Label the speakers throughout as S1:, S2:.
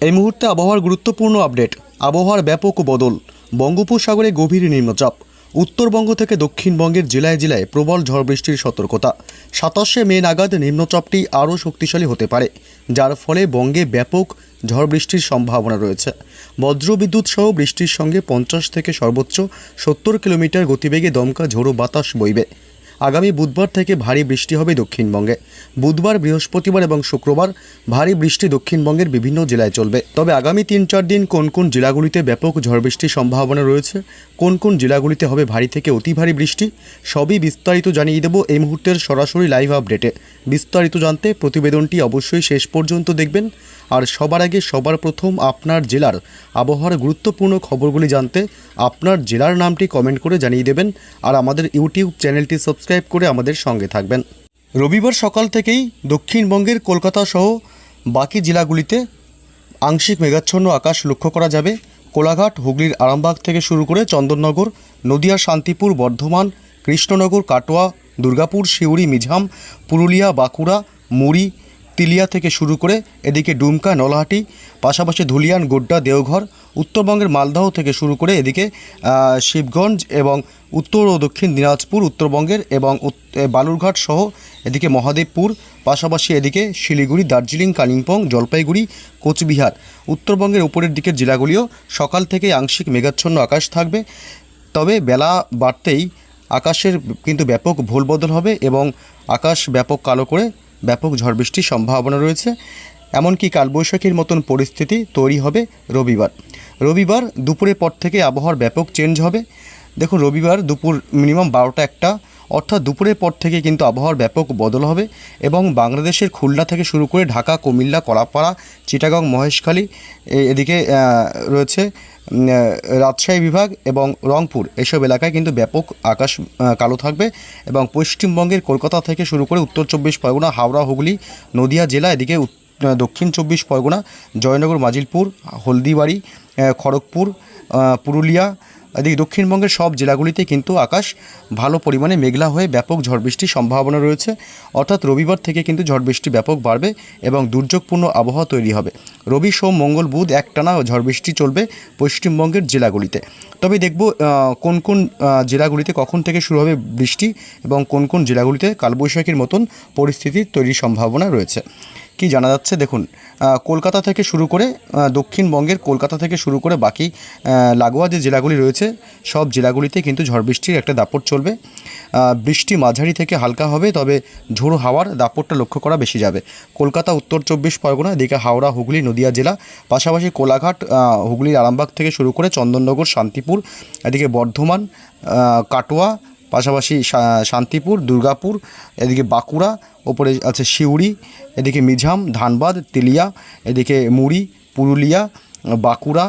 S1: এই মুহূর্তে আবহাওয়ার গুরুত্বপূর্ণ আপডেট। আবহাওয়ার ব্যাপক বদল। বঙ্গোপসাগরে গভীর নিম্নচাপ। উত্তরবঙ্গ থেকে দক্ষিণবঙ্গের জেলায় জেলায় প্রবল ঝড় বৃষ্টির সতর্কতা। সাতাশে মে নাগাদ নিম্নচাপটি আরও শক্তিশালী হতে পারে, যার ফলে বঙ্গে ব্যাপক ঝড় বৃষ্টির সম্ভাবনা রয়েছে। বজ্রবিদ্যুৎ সহ বৃষ্টির সঙ্গে পঞ্চাশ থেকে সর্বোচ্চ সত্তর কিলোমিটার গতিবেগে দমকা ঝোড়ো বাতাস বইবে। আগামী বুধবার থেকে ভারী বৃষ্টি হবে দক্ষিণবঙ্গে। বুধবার, বৃহস্পতিবার এবং শুক্রবার ভারী বৃষ্টি দক্ষিণবঙ্গের বিভিন্ন জেলায় চলবে। তবে আগামী তিন চার দিন কোন কোন জেলাগুলিতে ব্যাপক ঝড় বৃষ্টির সম্ভাবনা রয়েছে, কোন কোন জেলাগুলিতে হবে ভারী থেকে অতি ভারী বৃষ্টি, সবই বিস্তারিত জানিয়ে দেব এই মুহূর্তের সরাসরি লাইভ আপডেটে। বিস্তারিত জানতে প্রতিবেদনটি অবশ্যই শেষ পর্যন্ত দেখবেন। আর সবার আগে সবার প্রথম আপনার জেলার আবহাওয়ার গুরুত্বপূর্ণ খবরগুলি জানতে আপনার জেলার নামটি কমেন্ট করে জানিয়ে দেবেন। আর আমাদের ইউটিউব চ্যানেলটি সাবস্ক্রাইব করে আমাদের সঙ্গে থাকবেন। রবিবার সকাল থেকেই দক্ষিণবঙ্গের কলকাতা সহ বাকি জেলাগুলিতে আংশিক মেঘাচ্ছন্ন আকাশ লক্ষ্য করা যাবে। কোলাঘাট, হুগলির আরামবাগ থেকে শুরু করে চন্দননগর, নদিয়া, শান্তিপুর, বর্ধমান, কৃষ্ণনগর, কাটোয়া, দুর্গাপুর, সিউড়ি মিঝাম পুরুলিয়া, বাঁকুড়া, মুড়ি তিলিয়া থেকে শুরু করে এদিকে ডুমকা, নলহাটি, পাশাপাশি ধুলিয়ান, গোড্ডা, দেওঘর, উত্তরবঙ্গের মালদহ থেকে শুরু করে এদিকে শিবগঞ্জ এবং উত্তর ও দক্ষিণ দিনাজপুর, উত্তরবঙ্গের এবং বালুরঘাট সহ এদিকে মহাদেবপুর, পাশাপাশি এদিকে শিলিগুড়ি, দার্জিলিং, কালিম্পং, জলপাইগুড়ি, কোচবিহার। উত্তরবঙ্গের উপরের দিকের জেলাগুলিও সকাল থেকে আংশিক মেঘাচ্ছন্ন আকাশ থাকবে। তবে বেলা বাড়তেই আকাশের কিন্তু ব্যাপক ভোল বদল হবে এবং আকাশ ব্যাপক কালো করে ব্যাপক ঝড় বৃষ্টির সম্ভাবনা রয়েছে, এমনকি কালবৈশাখীর মতন পরিস্থিতি তৈরি হবে রবিবার। রবিবার দুপুরের পর থেকে আবহাওয়ার ব্যাপক চেঞ্জ হবে। দেখুন, রবিবার দুপুর মিনিমাম বারোটা একটা, অর্থাৎ দুপুরের পর থেকে কিন্তু আবহাওয়ার ব্যাপক বদল হবে এবং বাংলাদেশের খুলনা থেকে শুরু করে ঢাকা, কুমিল্লা, কলাপাড়া, চিটাগং, মহেশখালী এদিকে রয়েছে রাজশাহী বিভাগ এবং রংপুর। এসব এলাকায় কিন্তু ব্যাপক আকাশ কালো থাকবে এবং পশ্চিমবঙ্গের কলকাতা থেকে শুরু করে উত্তর চব্বিশ পরগনা, হাওড়া, হুগলি, নদিয়া জেলা, এদিকে দক্ষিণ চব্বিশ পরগনা, জয়নগর, মাজিলপুর, হলদিবাড়ি খড়গপুর পুরুলিয়া এদিকে দক্ষিণবঙ্গের সব জেলাগুলিতে কিন্তু আকাশ ভালো পরিমাণে মেঘলা হয়ে ব্যাপক ঝড় বৃষ্টির সম্ভাবনা রয়েছে। অর্থাৎ রবিবার থেকে কিন্তু ঝড় বৃষ্টি ব্যাপক বাড়বে এবং দুর্যোগপূর্ণ আবহাওয়া তৈরি হবে। রবি, সোম, মঙ্গল, বুধ একটানা ঝড় বৃষ্টি চলবে পশ্চিমবঙ্গের জেলাগুলিতে। তবে দেখব কোন কোন জেলাগুলিতে কখন থেকে শুরু হবে বৃষ্টি এবং কোন কোন জেলাগুলিতে কালবৈশাখীর মতন পরিস্থিতি তৈরির সম্ভাবনা রয়েছে। কি জানা যাচ্ছে? দেখুন কলকাতা থেকে শুরু করে দক্ষিণবঙ্গের কলকাতা থেকে শুরু করে বাকি লাগোয়া যে জেলাগুলি রয়েছে, সব জেলাগুলিতে কিন্তু ঝড় বৃষ্টির একটা দাপট চলবে। বৃষ্টি মাঝারি থেকে হালকা হবে, তবে ঝোড়ো হাওয়ার দাপটটা লক্ষ্য করা বেশি যাবে। কলকাতা, উত্তর চব্বিশ পরগনা, এদিকে হাওড়া, হুগলি, নদিয়া জেলা, পাশাপাশি কোলাঘাট হুগলির আরামবাগ থেকে শুরু করে চন্দননগর, শান্তিপুর, এদিকে বর্ধমান কাটোয়া পাশাপাশি শান্তিপুর, দুর্গাপুর, এদিকে বাঁকুড়া, ওপরে আছে সিউড়ি এদিকে মিঝাম ধানবাদ, তেলিয়া, এদিকে মুড়ি, পুরুলিয়া, বাঁকুড়া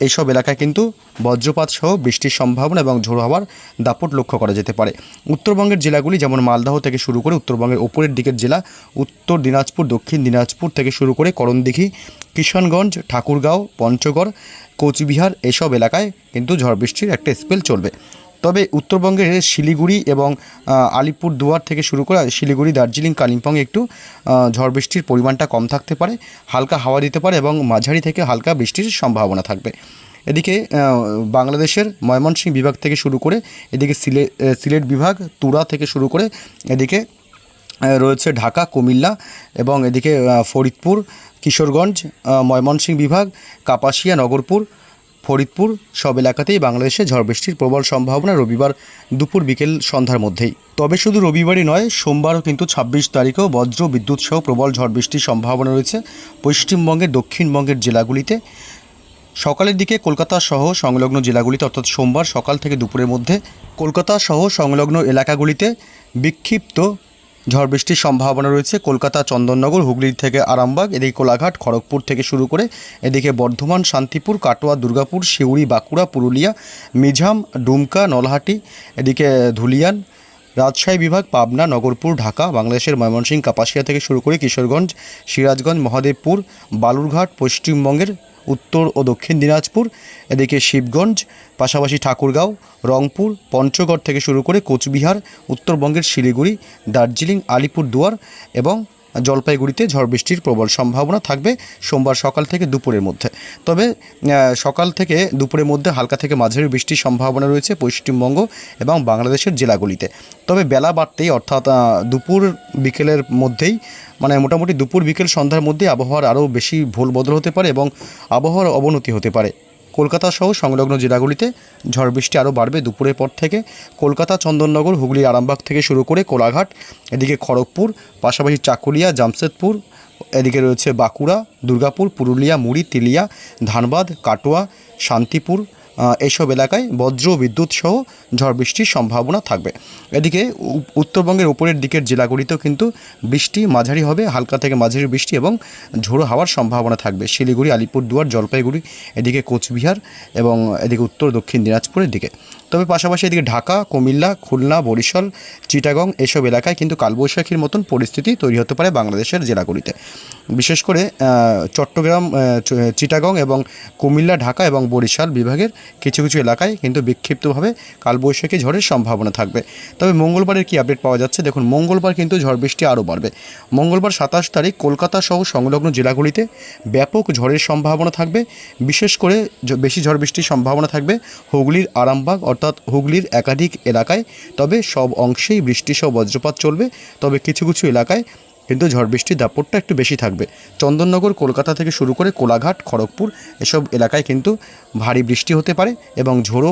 S1: এইসব এলাকায় কিন্তু বজ্রপাত সহ বৃষ্টির সম্ভাবনা এবং ঝোড়ো হওয়ার দাপট লক্ষ্য করা যেতে পারে। উত্তরবঙ্গের জেলাগুলি যেমন মালদহ থেকে শুরু করে উত্তরবঙ্গের ওপরের দিকের জেলা, উত্তর দিনাজপুর, দক্ষিণ দিনাজপুর থেকে শুরু করে করণদিঘি, কিষানগঞ্জ, ঠাকুরগাঁও, পঞ্চগড়, কোচবিহার এসব এলাকায় কিন্তু ঝড় বৃষ্টির একটা স্পেল চলবে। তবে উত্তরবঙ্গের শিলিগুড়ি এবং আলিপুর দুয়ার থেকে শুরু করে শিলিগুড়ি, দার্জিলিং, কালিম্পং একটু ঝড় বৃষ্টির পরিমাণটা কম থাকতে পারে, হালকা হাওয়া দিতে পারে এবং মাঝারি থেকে হালকা বৃষ্টির সম্ভাবনা থাকবে। এদিকে বাংলাদেশের ময়মনসিংহ বিভাগ থেকে শুরু করে এদিকে সিলে সিলেট বিভাগ, তুরা থেকে শুরু করে এদিকে রয়েছে ঢাকা, কুমিল্লা এবং এদিকে ফরিদপুর, কিশোরগঞ্জ ময়মনসিংহ বিভাগ, কাপাসিয়া, নগরপুর ফরিদপুর সব এলাকাতেই বাংলাদেশে ঝড় বৃষ্টির প্রবল সম্ভাবনা রবিবার দুপুর বিকেল সন্ধ্যার মধ্যেই। তবে শুধু রবিবারই নয়, সোমবারও কিন্তু ছাব্বিশ তারিখেও বজ্র, বিদ্যুৎ সহ প্রবল ঝড় বৃষ্টির সম্ভাবনা রয়েছে পশ্চিমবঙ্গের দক্ষিণবঙ্গের জেলাগুলিতে। সকালের দিকে কলকাতা সহ সংলগ্ন জেলাগুলিতে, অর্থাৎ সোমবার সকাল থেকে দুপুরের মধ্যে, কলকাতা সহ সংলগ্ন এলাকাগুলিতে বিক্ষিপ্ত ঝড় বৃষ্টির সম্ভাবনা রয়েছে। কলকাতা, চন্দননগর, হুগলি থেকে আরামবাগ, এদিকে কোলাঘাট, খড়গপুর থেকে শুরু করে এদিকে বর্ধমান, শান্তিপুর, কাটোয়া, দুর্গাপুর, সিউড়ি, বাঁকুড়া, পুরুলিয়া মিঝাম ডুমকা, নলহাটি, এদিকে ধুলিয়ান, রাজশাহী বিভাগ, পাবনা, নগরপুর, ঢাকা, বাংলাদেশের ময়মনসিংহ, কাপাসিয়া থেকে শুরু করে কিশোরগঞ্জ, সিরাজগঞ্জ, মহাদেবপুর, বালুরঘাট, পশ্চিমবঙ্গের উত্তর ও দক্ষিণ দিনাজপুর, এদিকে শিবগঞ্জ, পাশাপাশি ঠাকুরগাঁও, রংপুর, পঞ্চগড় থেকে শুরু করে কোচবিহার, উত্তরবঙ্গের শিলিগুড়ি, দার্জিলিং, আলিপুরদুয়ার এবং জলপাইগুড়িতে ঝড় বৃষ্টির প্রবল সম্ভাবনা থাকবে সোমবার সকাল থেকে দুপুরের মধ্যে। তবে সকাল থেকে দুপুরের মধ্যে হালকা থেকে মাঝারি বৃষ্টির সম্ভাবনা রয়েছে পশ্চিমবঙ্গ এবং বাংলাদেশের জেলাগুলিতে। তবে বেলা বাড়তেই অর্থাৎ দুপুর বিকেলের মধ্যেই মানে মোটামুটি দুপুর, বিকেল, সন্ধ্যার মধ্যে আবহাওয়ার আরও বেশি ভুল বদল হতে পারে এবং আবহাওয়ার অবনতি হতে পারে। কলকাতা সহ সংলগ্ন জেলাগুলিতে ঝড় বৃষ্টি আরও বাড়বে দুপুরের পর থেকে। কলকাতা, চন্দননগর, হুগলি, আরামবাগ থেকে শুরু করে কোলাঘাট, এদিকে খড়গপুর, পাশাপাশি চাকুলিয়া, জামশেদপুর, এদিকে রয়েছে বাঁকুড়া, দুর্গাপুর, পুরুলিয়া, মুড়ি, তিলিয়া, ধানবাদ, কাটোয়া, শান্তিপুর আহ, এইসব এলাকায় বজ্র বিদ্যুৎ সহ ঝড় বৃষ্টির সম্ভাবনা থাকবে। এদিকে উত্তরবঙ্গের উপরের দিকের জেলাগুলিতেও কিন্তু বৃষ্টি মাঝারি হবে হালকা থেকে মাঝারি বৃষ্টি এবং ঝোড়ো হাওয়ার সম্ভাবনা থাকবে। শিলিগুড়ি আলিপুরদুয়ার জলপাইগুড়ি এদিকে কোচবিহার এবং এদিকে উত্তর দক্ষিণ দিনাজপুরের দিকে। তবে পাশাপাশি এদিকে ঢাকা কুমিল্লা খুলনা বরিশাল চিটাগং এসব এলাকায় কিন্তু কালবৈশাখীর মতন পরিস্থিতি তৈরি হতে পারে বাংলাদেশের জেলাগুলিতে। বিশেষ করে চট্টগ্রাম চিটাগং এবং কুমিল্লা ঢাকা এবং বরিশাল বিভাগের কিছু কিছু এলাকায় কিন্তু বিক্ষিপ্তভাবে কালবৈশাখী ঝড়ের সম্ভাবনা থাকবে। তবে মঙ্গলবারের কি আপডেট পাওয়া যাচ্ছে? দেখুন, মঙ্গলবার কিন্তু ঝড় বৃষ্টি আরও বাড়বে। মঙ্গলবার সাতাশ তারিখ কলকাতা সহ সংলগ্ন জেলাগুলিতে ব্যাপক ঝড়ের সম্ভাবনা থাকবে। বিশেষ করে বেশি ঝড় বৃষ্টির সম্ভাবনা থাকবে হুগলির আরামবাগ, অর্থাৎ হুগলির একাধিক এলাকায়। তবে সব অংশেই বৃষ্টি সহ বজ্রপাত চলবে। তবে কিছু কিছু এলাকায় কিন্তু ঝড় বৃষ্টির দাপটটা একটু বেশি থাকবে। চন্দননগর, কলকাতা থেকে শুরু করে কোলাঘাট, খড়গপুর এসব এলাকায় কিন্তু ভারী বৃষ্টি হতে পারে এবং ঝোড়ো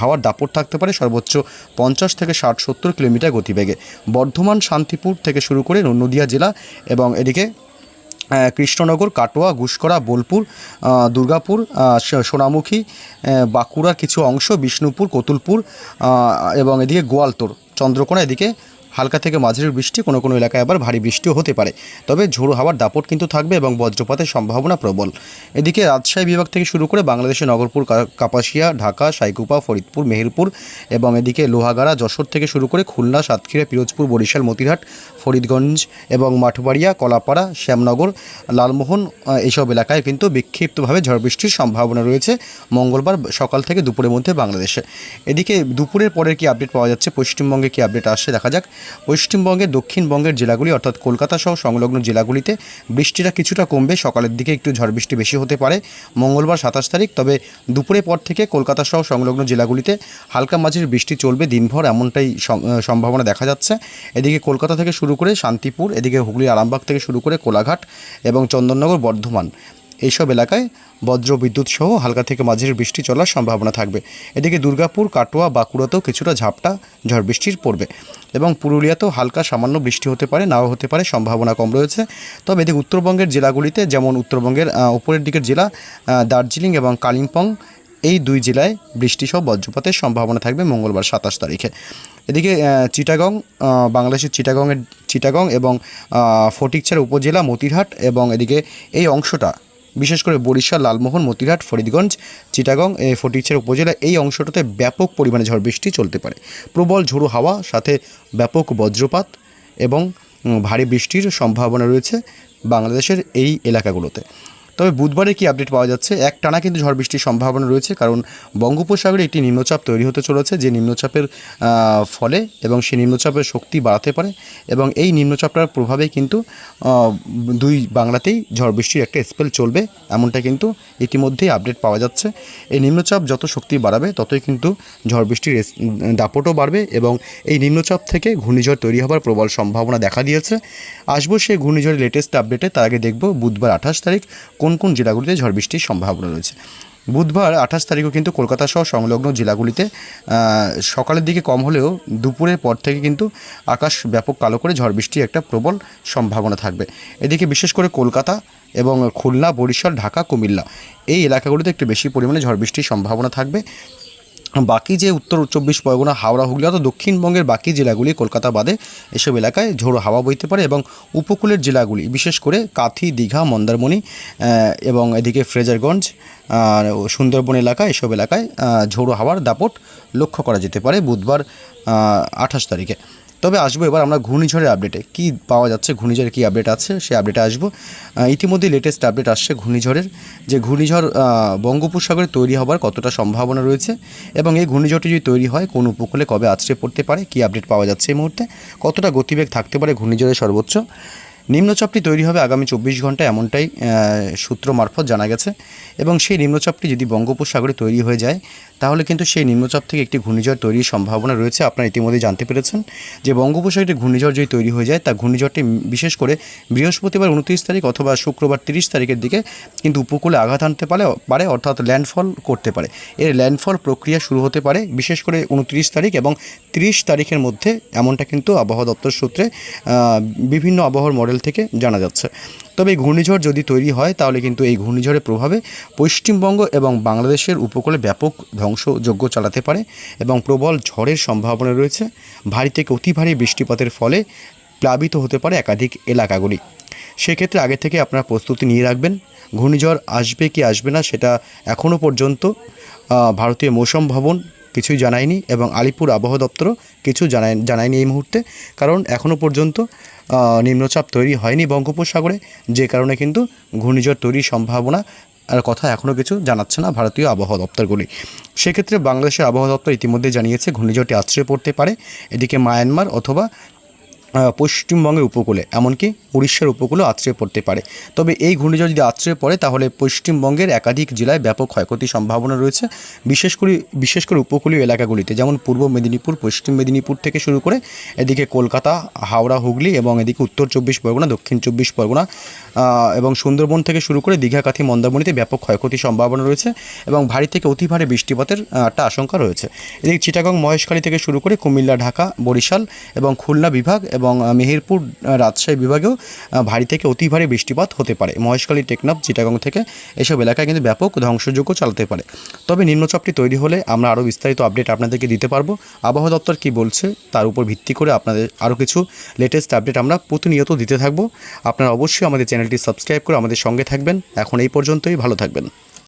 S1: হাওয়ার দাপট থাকতে পারে সর্বোচ্চ পঞ্চাশ থেকে ষাট সত্তর কিলোমিটার গতিবেগে। বর্ধমান, শান্তিপুর থেকে শুরু করে নদিয়া জেলা এবং এদিকে কৃষ্ণনগর, কাটোয়া গুসকরা বোলপুর দুর্গাপুর সোনামুখী বাঁকুড়ার কিছু অংশ, বিষ্ণুপুর, কতুলপুর এবং এদিকে গোয়ালতোর, চন্দ্রকোনা এদিকে হালকা থেকে মাঝারি বৃষ্টি কোনো কোনো এলাকায় আবার ভারী বৃষ্টিও হতে পারে। তবে ঝোড়ো হাওয়ার দাপট কিন্তু থাকবে এবং বজ্রপাতের সম্ভাবনা প্রবল। এদিকে রাজশাহী বিভাগ থেকে শুরু করে বাংলাদেশের নগরপুর কাপাসিয়া, ঢাকা, সাইকুপা, ফরিদপুর, মেহেরপুর এবং এদিকে লোহাগাড়া, যশোর থেকে শুরু করে খুলনা, সাতক্ষীরা, পিরোজপুর, বরিশাল মতিহাট ফরিদগঞ্জ এবং মাঠবাড়িয়া, কলাপাড়া, শ্যামনগর, লালমোহন এইসব এলাকায় কিন্তু বিক্ষিপ্তভাবে ঝড় বৃষ্টির সম্ভাবনা রয়েছে মঙ্গলবার সকাল থেকে দুপুরের মধ্যে বাংলাদেশে। এদিকে দুপুরের পরের কি আপডেট পাওয়া যাচ্ছে? পশ্চিমবঙ্গে কি আপডেট আসছে? দেখা যাক। পশ্চিমবঙ্গের, দক্ষিণবঙ্গের জেলাগুলি অর্থাৎ কলকাতা সহ সংলগ্ন জেলাগুলিতে বৃষ্টিটা কিছুটা কমবে। সকালের দিকে একটু ঝড় বৃষ্টি বেশি হতে পারে। মঙ্গলবার সাতাশ তারিখ, তবে দুপুরের পর থেকে কলকাতা সহ সংলগ্ন জেলাগুলিতে হালকা মাঝির বৃষ্টি চলবে দিনভর, এমনটাই সম্ভাবনা দেখা যাচ্ছে। এদিকে কলকাতা থেকে শুরু করে শান্তিপুর, এদিকে হুগলি, আরামবাগ থেকে শুরু করে কোলাঘাট এবং চন্দননগর, বর্ধমান। এইসব এলাকায় বজ্র বিদ্যুৎ সহ হালকা থেকে মাঝের বৃষ্টি চলার সম্ভাবনা থাকবে। এদিকে দুর্গাপুর, কাটোয়া, বাঁকুড়াতেও কিছুটা ঝাপটা ঝড় বৃষ্টির পড়বে এবং পুরুলিয়াতেও হালকা সামান্য বৃষ্টি হতে পারে, নাও হতে পারে, সম্ভাবনা কম রয়েছে। তবে এদিকে উত্তরবঙ্গের জেলাগুলিতে, যেমন উত্তরবঙ্গের উপরের দিকের জেলা দার্জিলিং এবং কালিম্পং, এই দুই জেলায় বৃষ্টি সহ বজ্রপাতের সম্ভাবনা থাকবে মঙ্গলবার সাতাশ তারিখে। এদিকে চিটাগং বাংলাদেশের চিটাগংয়ের, চিটাগং এবং ফটিকছড়া উপজেলা, মতিরহাট এবং এদিকে এই অংশটা বিশেষ করে বরিশাল, লালমোহন, মতিরহাট, ফরিদগঞ্জ, চিটাগং ফটিকছের উপজেলা এই অংশটাতে ব্যাপক পরিমাণে ঝড় বৃষ্টি চলতে পারে। প্রবল ঝোড়ো হাওয়া, সাথে ব্যাপক বজ্রপাত এবং ভারী বৃষ্টির সম্ভাবনা রয়েছে বাংলাদেশের এই এলাকাগুলোতে। তবে বুধবারে কি আপডেট পাওয়া যাচ্ছে? এক টানা কিন্তু ঝড় বৃষ্টির সম্ভাবনা রয়েছে, কারণ বঙ্গোপসাগরে একটি নিম্নচাপ তৈরি হতে চলেছে, যে নিম্নচাপের ফলে এবং সেই নিম্নচাপের শক্তি বাড়াতে পারে এবং এই নিম্নচাপটার প্রভাবে কিন্তু দুই বাংলাতেই ঝড় বৃষ্টির একটা স্পেল চলবে, এমনটা কিন্তু ইতিমধ্যেই আপডেট পাওয়া যাচ্ছে। এই নিম্নচাপ যত শক্তি বাড়াবে, ততই কিন্তু ঝড় বৃষ্টির দাপটও বাড়বে এবং এই নিম্নচাপ থেকে ঘূর্ণিঝড় তৈরি হবার প্রবল সম্ভাবনা দেখা দিয়েছে। আসব সেই ঘূর্ণিঝড়ের লেটেস্ট আপডেটে তার আগে দেখব বুধবার আঠাশ তারিখ কোন কোন জেলাগুলিতে ঝড় বৃষ্টির সম্ভাবনা রয়েছে। বুধবার আঠাশ তারিখও কিন্তু কলকাতা সহ সংলগ্ন জেলাগুলিতে সকালের দিকে কম হলেও দুপুরের পর থেকে কিন্তু আকাশ ব্যাপক কালো করে ঝড় বৃষ্টির একটা প্রবল সম্ভাবনা থাকবে। এদিকে বিশেষ করে কলকাতা এবং খুলনা, বরিশাল, ঢাকা, কুমিল্লা এই এলাকাগুলিতে একটু বেশি পরিমাণে ঝড় বৃষ্টির সম্ভাবনা থাকবে। বাকি যে উত্তর চব্বিশ পরগনা, হাওড়া, হুগলি অর্থাৎ দক্ষিণবঙ্গের বাকি জেলাগুলি কলকাতা বাদে এসব এলাকায় ঝোড়ো হাওয়া বইতে পারে এবং উপকূলের জেলাগুলি, বিশেষ করে কাথি, দীঘা, মন্দারমণি এবং এদিকে ফ্রেজারগঞ্জ, আর সুন্দরবন এলাকা, এসব এলাকায় ঝোড়ো হাওয়ার দাপট লক্ষ্য করা যেতে পারে বুধবার আঠাশ তারিখে। তবে আসব এবার আমরা ঘূর্ণিঝড়ের আপডেটে কি পাওয়া যাচ্ছে, ঘূর্ণিঝড়ে কী আপডেট আছে সেই আপডেটে আসব। ইতিমধ্যে লেটেস্ট আপডেট আসছে ঘূর্ণিঝড়ের, যে ঘূর্ণিঝড় বঙ্গোপসাগরে তৈরি হবার কতটা সম্ভাবনা রয়েছে এবং এই ঘূর্ণিঝড়টি যদি তৈরি হয়, কোন উপকূলে কবে আছড়ে পড়তে পারে, কী আপডেট পাওয়া যাচ্ছে এই মুহূর্তে, কতটা গতিবেগ থাকতে পারে ঘূর্ণিঝড়ের সর্বোচ্চ। নিম্নচাপটি তৈরি হবে আগামী চব্বিশ ঘণ্টা এমনটাই সূত্র মারফত জানা গেছে এবং সেই নিম্নচাপটি যদি বঙ্গোপসাগরে তৈরি হয়ে যায় তাহলে কিন্তু সেই নিম্নচাপ থেকে একটি ঘূর্ণিঝড় তৈরির সম্ভাবনা রয়েছে, আপনারা ইতিমধ্যে জানতে পেরেছেন। যে বঙ্গোপসাগরে ঘূর্ণিঝড় যদি তৈরি হয়ে যায়, তা ঘূর্ণিঝড়টি বিশেষ করে বৃহস্পতিবার উনত্রিশ তারিখ অথবা শুক্রবার তিরিশ তারিখের দিকে কিন্তু উপকূলে আঘাত আনতে পারে পারে, অর্থাৎ ল্যান্ডফল করতে পারে। এর ল্যান্ডফল প্রক্রিয়া শুরু হতে পারে বিশেষ করে উনত্রিশ তারিখ এবং তিরিশ তারিখের মধ্যে, এমনটা কিন্তু আবহাওয়া দপ্তর সূত্রে বিভিন্ন আবহাওয়ার মডেল থেকে জানা যাচ্ছে। তবে এই ঘূর্ণিঝড় যদি তৈরি হয়, তাহলে কিন্তু এই ঘূর্ণিঝড়ের প্রভাবে পশ্চিমবঙ্গ এবং বাংলাদেশের উপকূলে ব্যাপক ধ্বংসযজ্ঞ চালাতে পারে এবং প্রবল ঝড়ের সম্ভাবনা রয়েছে। ভারী থেকে অতি ভারী বৃষ্টিপাতের ফলে প্লাবিত হতে পারে একাধিক এলাকাগুলি। সেক্ষেত্রে আগে থেকে আপনারা প্রস্তুতি নিয়ে রাখবেন। ঘূর্ণিঝড় আসবে কি আসবে না, সেটা এখনও পর্যন্ত ভারতীয় মৌসুম ভবন কিছুই জানায়নি এবং আলিপুর আবহাওয়া দপ্তরও কিছু জানায় জানায়নি এই মুহূর্তে। কারণ এখনও পর্যন্ত নিম্নচাপ তৈরি হয়নি বঙ্গোপসাগরে, যে কারণে কিন্তু ঘূর্ণিঝড় তৈরির সম্ভাবনা আর কথা এখনও কিছু জানাচ্ছে না ভারতীয় আবহাওয়া দপ্তরগুলি। সেক্ষেত্রে বাংলাদেশের আবহাওয়া দপ্তর ইতিমধ্যে জানিয়েছে, ঘূর্ণিঝড়টি আশ্রয় পড়তে পারে। এদিকে মায়ানমার অথবা পশ্চিমবঙ্গের উপকূলে, এমনকি উড়িষ্যার উপকূলেও আশ্রয় পড়তে পারে। তবে এই ঘূর্ণিঝড় যদি আশ্রয় পড়ে, তাহলে পশ্চিমবঙ্গের একাধিক জেলায় ব্যাপক ক্ষয়ক্ষতির সম্ভাবনা রয়েছে, বিশেষ করে বিশেষ করে উপকূলীয় এলাকাগুলিতে, যেমন পূর্ব মেদিনীপুর, পশ্চিম মেদিনীপুর থেকে শুরু করে এদিকে কলকাতা, হাওড়া, হুগলি এবং এদিকে উত্তর চব্বিশ পরগনা, দক্ষিণ চব্বিশ পরগনা এবং সুন্দরবন থেকে শুরু করে দীঘা কাথি মন্দারমণিতে ব্যাপক ক্ষয়ক্ষতির সম্ভাবনা রয়েছে এবং ভারী থেকে অতি ভারী বৃষ্টিপাতের একটা আশঙ্কা রয়েছে। এদিকে চিটাগং, মহেশখালী থেকে শুরু করে কুমিল্লা, ঢাকা, বরিশাল এবং খুলনা বিভাগ এবং আহ, মেহেরপুর রাজশাহী বিভাগেও ভারী থেকে অতি ভারী বৃষ্টিপাত হতে পারে। মহেশখালী টেকনাফ চিটাগং থেকে এসব এলাকায় কিন্তু ব্যাপক ধ্বংসযোগ্য চালাতে পারে। তবে নিম্নচাপটি তৈরি হলে আমরা আরও বিস্তারিত আপডেট আপনাদেরকে দিতে পারব। আবহাওয়া দপ্তর কী বলছে তার উপর ভিত্তি করে আপনাদের আরও কিছু লেটেস্ট আপডেট আমরা প্রতিনিয়ত দিতে থাকব। আপনারা অবশ্যই আমাদের চ্যানেলটি সাবস্ক্রাইব করে আমাদের সঙ্গে থাকবেন। এখন এই পর্যন্তই ভালো থাকবেন।